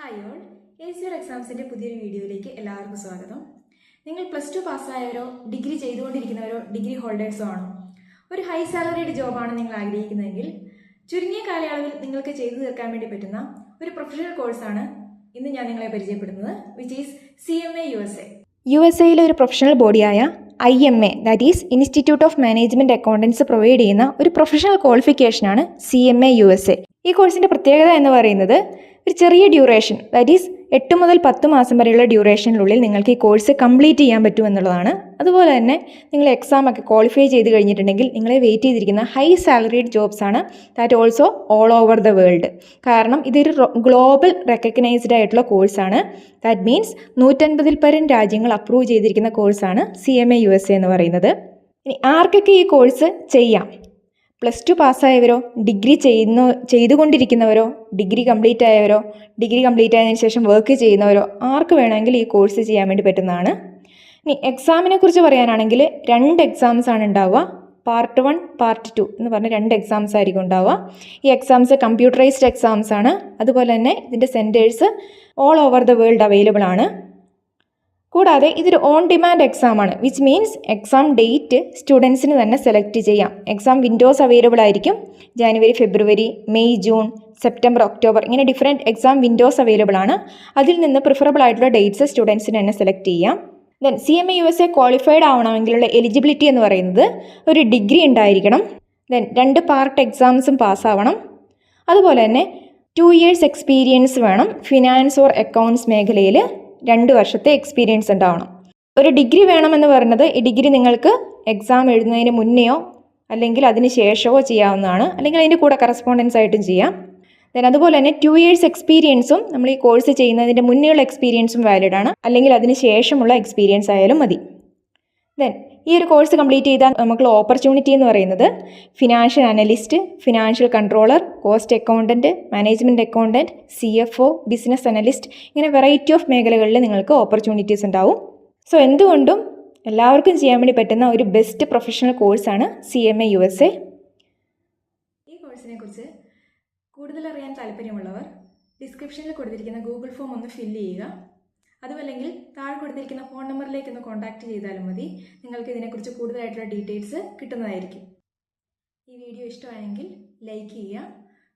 Hi all A C R എക്സാംസിന്റെ പുതിയൊരു വീഡിയോയിലേക്ക് എല്ലാവർക്കും സ്വാഗതം. നിങ്ങൾ പ്ലസ് ടു പാസ്സായവരോ ഡിഗ്രി ചെയ്തുകൊണ്ടിരിക്കുന്നവരോ ഡിഗ്രി ഹോൾഡേഴ്സോ ആണോ? ഒരു ഹൈ സാലറിയുടെ ജോബാണ് നിങ്ങൾ ആഗ്രഹിക്കുന്നതെങ്കിൽ ചുരുങ്ങിയ കാലയളവിൽ നിങ്ങൾക്ക് ചെയ്തു തീർക്കാൻ വേണ്ടി പറ്റുന്ന ഒരു പ്രൊഫഷണൽ കോഴ്സാണ് ഇന്ന് ഞാൻ നിങ്ങളെ പരിചയപ്പെടുന്നത് which is C M A U S A U S എയിലെ ഒരു professional ബോഡിയായ I M A that is institute of management accountants provide ചെയ്യുന്ന ഒരു professional ക്വാളിഫിക്കേഷനാണ് C M A U S A ഈ കോഴ്സിന്റെ പ്രത്യേകത എന്ന് പറയുന്നത് ഒരു ചെറിയ ഡ്യൂറേഷൻ ദാറ്റ് ഈസ് എട്ട് മുതൽ പത്ത് മാസം വരെയുള്ള ഡ്യൂറേഷനിലുള്ളിൽ നിങ്ങൾക്ക് ഈ കോഴ്സ് കംപ്ലീറ്റ് ചെയ്യാൻ പറ്റും എന്നുള്ളതാണ്. അതുപോലെ തന്നെ നിങ്ങൾ എക്സാം ഒക്കെ ക്വാളിഫൈ ചെയ്ത് കഴിഞ്ഞിട്ടുണ്ടെങ്കിൽ നിങ്ങളെ വെയിറ്റ് ചെയ്തിരിക്കുന്ന ഹൈ സാലറീഡ് ജോബ്സ് ആണ് that also all over the world കാരണം ഇതൊരു ഗ്ലോബൽ റെക്കഗ്നൈസ്ഡ് ആയിട്ടുള്ള കോഴ്സാണ് ദാറ്റ് മീൻസ് നൂറ്റൻപതിൽ പരം രാജ്യങ്ങൾ അപ്രൂവ് ചെയ്തിരിക്കുന്ന കോഴ്സാണ് C M A U S A എന്ന് പറയുന്നത്. ഇനി ആർക്കൊക്കെ ഈ കോഴ്സ് ചെയ്യാം? പ്ലസ് ടു പാസ്സായവരോ ഡിഗ്രി ചെയ്യുന്ന ചെയ്തുകൊണ്ടിരിക്കുന്നവരോ ഡിഗ്രി കംപ്ലീറ്റ് ആയവരോ ഡിഗ്രി കംപ്ലീറ്റ് ആയതിനു ശേഷം വർക്ക് ചെയ്യുന്നവരോ ആർക്ക് വേണമെങ്കിൽ ഈ കോഴ്സ് ചെയ്യാൻ വേണ്ടി പറ്റുന്നതാണ്. ഇനി എക്സാമിനെ കുറിച്ച് പറയാനാണെങ്കിൽ രണ്ട് എക്സാംസ് ആണ് ഉണ്ടാവുക. പാർട്ട് വൺ പാർട്ട് ടു എന്ന് പറഞ്ഞ രണ്ട് എക്സാംസ് ആയിരിക്കും ഉണ്ടാവുക. ഈ എക്സാംസ് കമ്പ്യൂട്ടറൈസ്ഡ് എക്സാംസ് ആണ്. അതുപോലെ തന്നെ ഇതിന്റെ centres all over the world available ആണ്. കൂടാതെ ഇതൊരു ഓൺ ഡിമാൻഡ് എക്സാം ആണ് വിച്ച് മീൻസ് എക്സാം ഡേറ്റ് സ്റ്റുഡൻസിന് തന്നെ സെലക്ട് ചെയ്യാം. എക്സാം വിൻഡോസ് അവൈലബിൾ ആയിരിക്കും. January February May June September October ഇങ്ങനെ ഡിഫറെന്റ് എക്സാം വിൻഡോസ് അവൈലബിൾ ആണ്. അതിൽ നിന്ന് പ്രിഫറബിൾ ആയിട്ടുള്ള ഡേറ്റ്സ് സ്റ്റുഡൻസിന് തന്നെ സെലക്ട് ചെയ്യാം. Then C M A U S A qualified ആവണമെങ്കിലുള്ള eligibility എന്ന് പറയുന്നത് ഒരു ഡിഗ്രി ഉണ്ടായിരിക്കണം. ദെൻ രണ്ട് പാർട്ട് എക്സാംസും പാസ്സാവണം അതുപോലെ തന്നെ ടു ഇയേഴ്സ് എക്സ്പീരിയൻസ് വേണം ഫിനാൻസ് ഓർ അക്കൗണ്ട്സ് മേഖലയിൽ രണ്ട് വർഷത്തെ എക്സ്പീരിയൻസ് ഉണ്ടാവണം. ഒരു ഡിഗ്രി വേണമെന്ന് പറയുന്നത് ഈ ഡിഗ്രി നിങ്ങൾക്ക് എക്സാം എഴുതുന്നതിന് മുന്നെയോ അല്ലെങ്കിൽ അതിന് ശേഷമോ ചെയ്യാവുന്നതാണ്. അല്ലെങ്കിൽ അതിന്റെ കൂടെ കറസ്പോണ്ടൻസ് ആയിട്ടും ചെയ്യാം. ദെൻ അതുപോലെ തന്നെ ടു ഇയേഴ്സ് എക്സ്പീരിയൻസും നമ്മൾ ഈ കോഴ്സ് ചെയ്യുന്നതിന്റെ മുന്നേയുള്ള എക്സ്പീരിയൻസും വാലിഡ് ആണ്. അല്ലെങ്കിൽ അതിന് ശേഷമുള്ള എക്സ്പീരിയൻസ് ആയാലും മതി. ദെൻ ഈ ഒരു കോഴ്സ് കംപ്ലീറ്റ് ചെയ്താൽ നമുക്കുള്ള ഓപ്പർച്യൂണിറ്റി എന്ന് പറയുന്നത് financial analyst financial controller cost accountant management accountant C F O business analyst ഇങ്ങനെ വെറൈറ്റി ഓഫ് മേഖലകളിൽ നിങ്ങൾക്ക് ഓപ്പർച്യൂണിറ്റീസ് ഉണ്ടാവും. സോ എന്തുകൊണ്ടും എല്ലാവർക്കും ചെയ്യാൻ വേണ്ടി പറ്റുന്ന ഒരു ബെസ്റ്റ് പ്രൊഫഷണൽ കോഴ്സാണ് C M A U S A ഈ കോഴ്സിനെ കുറിച്ച് കൂടുതൽ അറിയാൻ താല്പര്യമുള്ളവർ ഡിസ്ക്രിപ്ഷനിൽ കൊടുത്തിരിക്കുന്ന ഗൂഗിൾ ഫോം ഒന്ന് ഫില്ല് ചെയ്യുക. അതുമല്ലെങ്കിൽ താഴെ കൊടുത്തിരിക്കുന്ന ഫോൺ നമ്പറിലേക്ക് ഒന്ന് കോൺടാക്ട് ചെയ്താലും മതി. നിങ്ങൾക്ക് ഇതിനെക്കുറിച്ച് കൂടുതലായിട്ടുള്ള ഡീറ്റെയിൽസ് കിട്ടുന്നതായിരിക്കും. ഈ വീഡിയോ ഇഷ്ടമായെങ്കിൽ ലൈക്ക് ചെയ്യുക.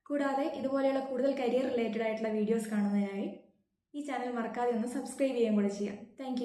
കൂടാതെ ഇതുപോലെയുള്ള കൂടുതൽ കരിയർ റിലേറ്റഡ് ആയിട്ടുള്ള വീഡിയോസ് കാണുന്നതിനായി ഈ ചാനൽ മറക്കാതെ ഒന്ന് സബ്സ്ക്രൈബ് ചെയ്യുകയും കൂടെ ചെയ്യാം താങ്ക്